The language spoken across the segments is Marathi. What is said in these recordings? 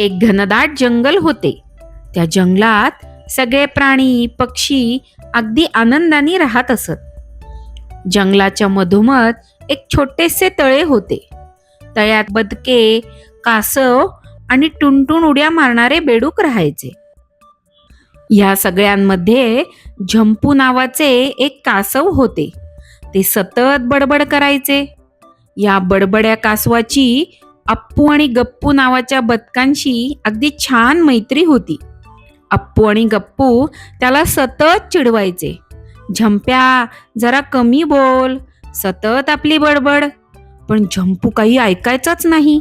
एक घनदाट जंगल होते. त्या जंगलात सगळे प्राणी पक्षी अगदी आनंदाने राहत असत. जंगलाच्या मधोमध एक छोटेसे तळे होते. तळ्यात बदके कासव आणि टुनटुन उड्या मारणारे बेडूक राहायचे. या सगळ्यांमध्ये झंपू नावाचे एक कासव होते. ते सतत बडबड करायचे. या बडबड्या कासवाची अप्पू आणि गप्पू नावाच्या बदकांशी अगदी छान मैत्री होती. अप्पू आणि गप्पू त्याला सतत चिडवायचे. झंप्या जरा कमी बोल सतत आपली बडबड. पण झंपू काही ऐकायचाच नाही.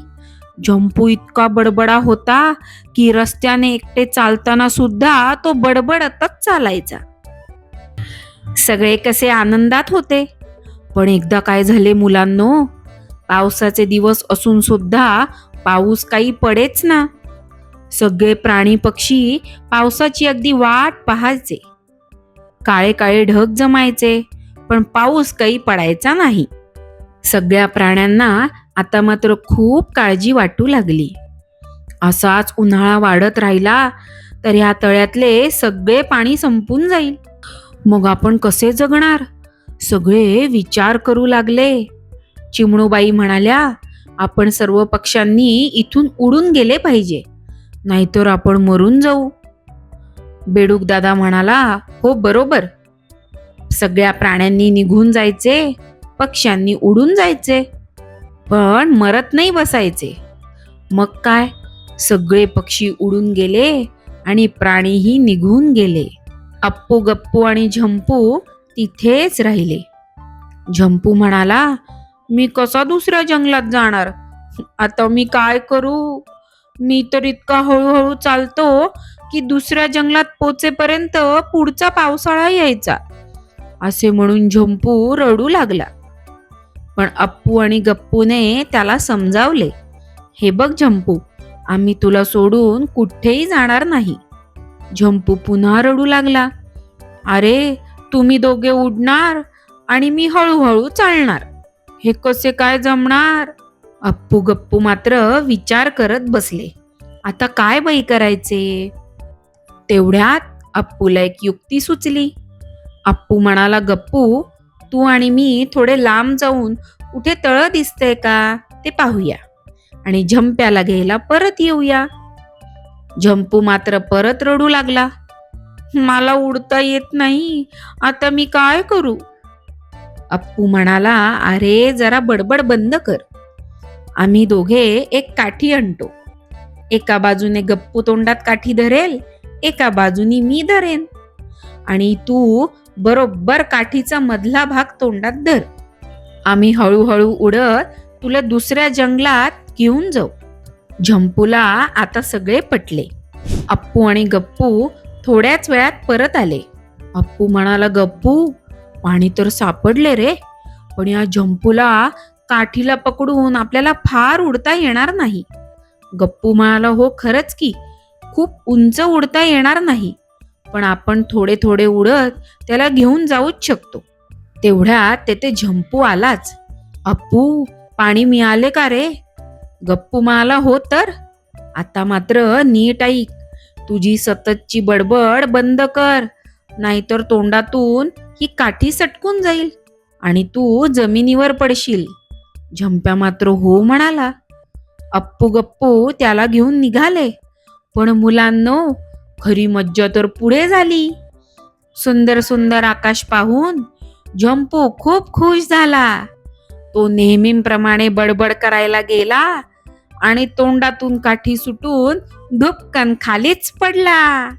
झंपू इतका बडबडा होता की रस्त्याने एकटे चालताना सुद्धा तो बडबडतच चालायचा. सगळे कसे आनंदात होते. पण एकदा काय झाले मुलांनो पावसाचे दिवस असून सुद्धा पाऊस काही पडेच ना. सगळे प्राणी पक्षी पावसाची अगदी वाट पाहायचे. काळे काळे ढग जमायचे पण पाऊस काही पडायचा नाही. सगळ्या प्राण्यांना आता मात्र खूप काळजी वाटू लागली. असाच उन्हाळा वाढत राहिला तर ह्या तळ्यातले सगळे पाणी संपून जाईल. मग आपण कसे जगणार? सगळे विचार करू लागले. चिमणूबाई म्हणाल्या आपण सर्व पक्ष्यांनी इथून उडून गेले पाहिजे नाहीतर आपण मरून जाऊ. बेडूक दादा म्हणाला हो बरोबर. सगळ्या प्राण्यांनी निघून जायचे पक्ष्यांनी उडून जायचे पण मरत नाही बसायचे. मग काय? सगळे पक्षी उडून गेले आणि प्राणीही निघून गेले. अप्पू गप्पू आणि झंपू तिथेच राहिले. झंपू म्हणाला मी कसा दुसऱ्या जंगलात जाणार? आता मी काय करू? मी तर इतका हळूहळू चालतो की दुसऱ्या जंगलात पोचेपर्यंत पुढचा पावसाळा यायचा. असे म्हणून झंपू रडू लागला. पण अप्पू आणि गप्पूने त्याला समजावले हे बघ झंपू आम्ही तुला सोडून कुठेही जाणार नाही. झंपू पुन्हा रडू लागला अरे तुम्ही दोघे उडणार आणि मी हळूहळू चालणार. हे कसे काय जमणार? अप्पू गप्पू मात्र विचार करत बसले. आता काय बाई करायचे? तेवढ्यात अप्पूला एक युक्ती सुचली. अप्पू म्हणाला गप्पू तू आणि मी थोडे लांब जाऊन कुठे तळ दिसतंय का ते पाहूया आणि झंप्याला घ्यायला परत येऊया. झंपू मात्र परत रडू लागला. मला उडता येत नाही. आता मी काय करू? अप्पू म्हणाला अरे जरा बडबड बंद कर. आम्ही दोघे एक काठी आणतो. एका बाजूने गप्पू तोंडात काठी धरेल एका बाजूनी मी धरेन. आणि तू बरोबर काठीचा मधला भाग तोंडात धर. आम्ही हळूहळू उडत तुला दुसऱ्या जंगलात घेऊन जाऊ. झंपूला आता सगळे पटले. अप्पू आणि गप्पू थोड्याच वेळात परत आले. अप्पू म्हणाला गप्पू पाणी तर सापडले रे. पण या झंपूला काठीला पकडून आपल्याला फार उडता येणार नाही. गप्पू म्हणाला हो खरंच की. खूप उंच उडता येणार नाही. पण आपण थोडे थोडे उडत त्याला घेऊन जाऊच शकतो. तेवढ्यात तेथे झंपू आलाच. अप्पू पाणी मिळाले का रे? गप्पू म्हणाला हो तर. आता मात्र नीट ऐक. तुझी सततची बडबड बंद कर. नाहीतर तोंडातून ही काठी सटकून जाईल आणि तू जमिनीवर पडशील. झंप्या मात्र हो म्हणाला. अप्पू गप्पू त्याला घेऊन निघाले. पण मुलांनो खरी मज्जा तर पुढे झाली. सुंदर सुंदर आकाश पाहून झंपू खूप खुश झाला. तो नेहमीप्रमाणे बडबड करायला गेला आणि तोंडातून काठी सुटून धुपकन खालीच पडला.